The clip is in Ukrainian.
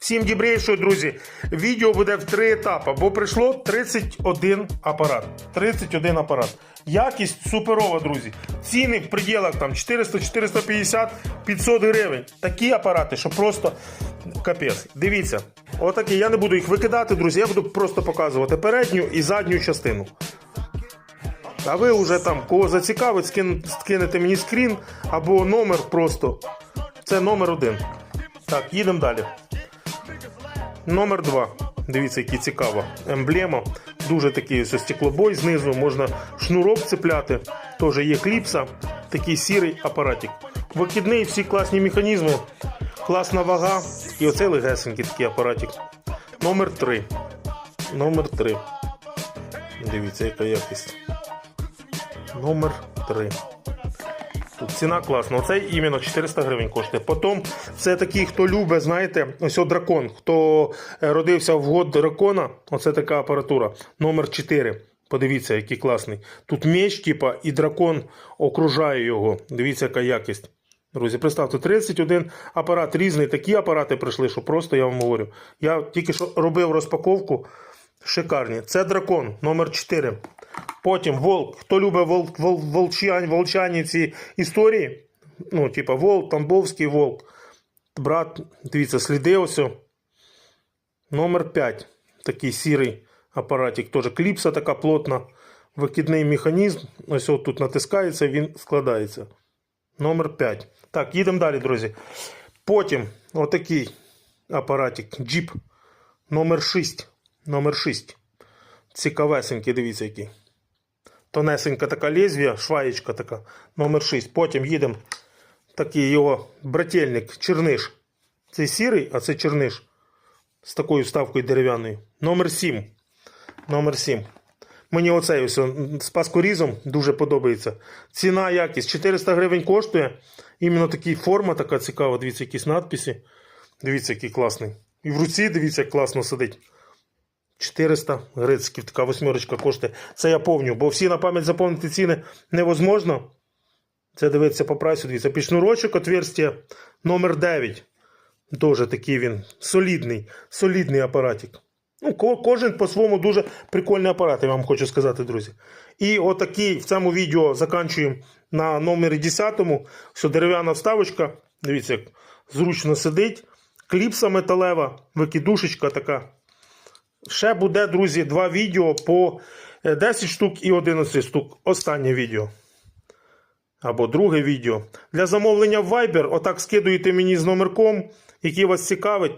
Всім дібрейшого, друзі. Відео буде в три етапи, бо прийшло 31 апарат. 31 апарат. Якість суперова, друзі. Ціни в пределах там 400, 450, 500 гривень. Такі апарати, що просто капець. Дивіться, отакі. Я не буду їх викидати, друзі. Я буду просто показувати передню і задню частину. А ви вже там кого зацікавить, скин, скинете мені скрін або номер просто. Це номер один. Так, їдемо далі. Номер два. Дивіться, який цікава емблема. Дуже такий ось стеклобой знизу, можна шнурок цепляти. Теж є кліпса, такий сірий апаратик. Викидний, всі класні механізми, класна вага. І оцей легесенький такий апаратик. Номер три. Номер три. Дивіться, яка якість. Номер 3. Ціна класна. Оцей іменно 400 гривень коштує. Потім це такий, хто любить, знаєте, ось дракон. Хто е, родився в год дракона, оце така апаратура. Номер 4. Подивіться, який класний. Тут меч, типа, і дракон окружає його. Дивіться, яка якість. Друзі, представте, 31 апарат різний. Такі апарати прийшли, що просто я вам говорю. Я тільки що робив розпаковку. Шикарні. Це дракон номер 4. Потім волк. Хто любить волк, вол, волчань, волчані ці історії? Ну, типа волк, Тамбовський волк. Брат, дивіться, сліди ось. Номер 5. Такий сірий апаратик. Теж кліпса така плотна. Викидний механізм. Ось тут натискається, він складається. Номер 5. Так, їдемо далі, друзі. Потім отакий апаратик. Джіп. Номер 6. Номер 6. Цікавесенький, дивіться який. Тонесенька така лезвія, шваєчка така. Номер 6. Потім їдемо. Такий його брательник, черниш. Це сірий, а це черниш. З такою вставкою дерев'яною. Номер 7. Номер 7. Мені оцей ось з паскорізом дуже подобається. Ціна, якість 400 гривень коштує. Іменно такий форма така цікава. Дивіться, якісь надписи. Дивіться, який класний. І в руці, дивіться, як класно сидить. 400 грецьків, така восьмерочка коштує. Це я повню, бо всі на пам'ять заповнити ціни невозможно. Це дивиться по прайсу. Дивіться, пішнурочок отверстия номер 9. Дуже такий він солідний, солідний апаратик. Ну, кожен по-своєму дуже прикольний апарат, я вам хочу сказати, друзі. І отакий в цьому відео заканчуємо на номері 10. Все, дерев'яна вставочка. Дивіться, як зручно сидить. Кліпса металева, викидушечка така. Ще буде, друзі, два відео по е, 10 штук і 11 штук. Останнє відео. Або друге відео. Для замовлення в Viber, отак скидуєте мені з номерком, який вас цікавить.